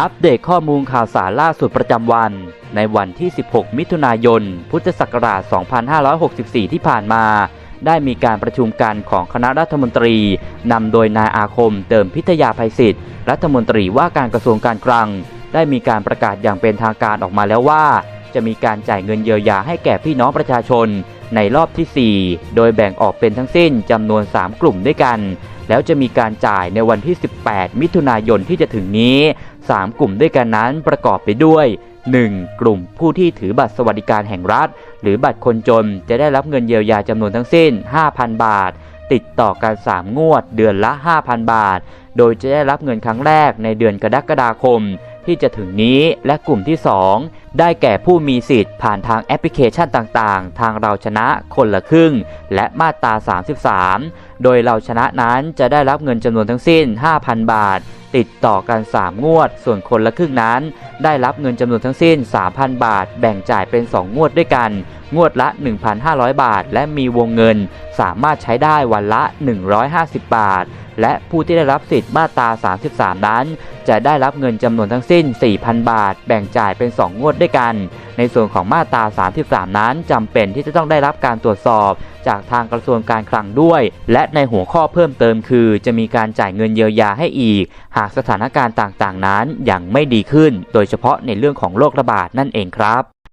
อัปเดตข้อมูลข่าวสารล่าสุดประจำวัน ในวันที่ 16 มิถุนายน พุทธศักราช 2564 ที่ผ่านมา ได้มีการประชุมกันของคณะรัฐมนตรีนำโดยนายอาคมเติมพิทยาภัยศิษย์รัฐมนตรีว่าการกระทรวงการคลัง ได้มีการประกาศอย่างเป็นทางการออกมาแล้วว่า จะมีการจ่ายเงินเยียวยาให้แก่พี่น้องประชาชนในรอบที่ 4 โดยแบ่งออกเป็นทั้งสิ้นจำนวน 3 กลุ่มด้วยกัน แล้วจะมีการจ่ายในวันที่ 18 มิถุนายนที่จะถึงนี้ 3 กลุ่มด้วยกันนั้นประกอบไปด้วย 1. กลุ่มผู้ที่ถือบัตรสวัสดิการแห่งรัฐ หรือบัตรคนจนจะได้รับเงินเยียวยาจำนวนทั้งสิ้น 5,000 บาท ติดต่อกัน 3 งวด เดือนละ 5,000 บาท โดยจะได้รับเงินครั้งแรกในเดือนกรกฎาคมที่จะถึงนี้และกลุ่มที่ 2 ได้แก่ผู้มีสิทธิ์ผ่านทางแอปพลิเคชันต่างๆ ทางเราชนะคนละครึ่ง และมาตรา 33 โดยเราชนะนั้นจะได้รับเงินจำนวนทั้งสิ้น 5,000 บาท ติดต่อกัน 3 งวด ส่วนคนละครึ่งนั้น ได้รับเงินจำนวนทั้งสิ้น 3,000 บาท แบ่งจ่ายเป็น 2 งวดด้วยกัน งวดละ 1,500 บาท และมีวงเงิน สามารถใช้ได้วันละ 150 บาท และผู้ที่ได้รับสิทธิ์มาตรา 33 นั้น จะได้รับเงินจำนวนทั้งสิ้น 4,000 บาท แบ่งจ่ายเป็น 2 งวดด้วยกัน ในส่วนของมาตรา 33 นั้นจำเป็นที่จะต้องได้รับการตรวจสอบ จากทางกระทรวงการคลังด้วย และในหัวข้อเพิ่มเติมคือ จะมีการจ่ายเงินเยียวยาให้อีก หากสถานการณ์ต่างๆ นั้นยังไม่ดีขึ้น โดยเฉพาะในเรื่องของโรคระบาดนั่นเองครับ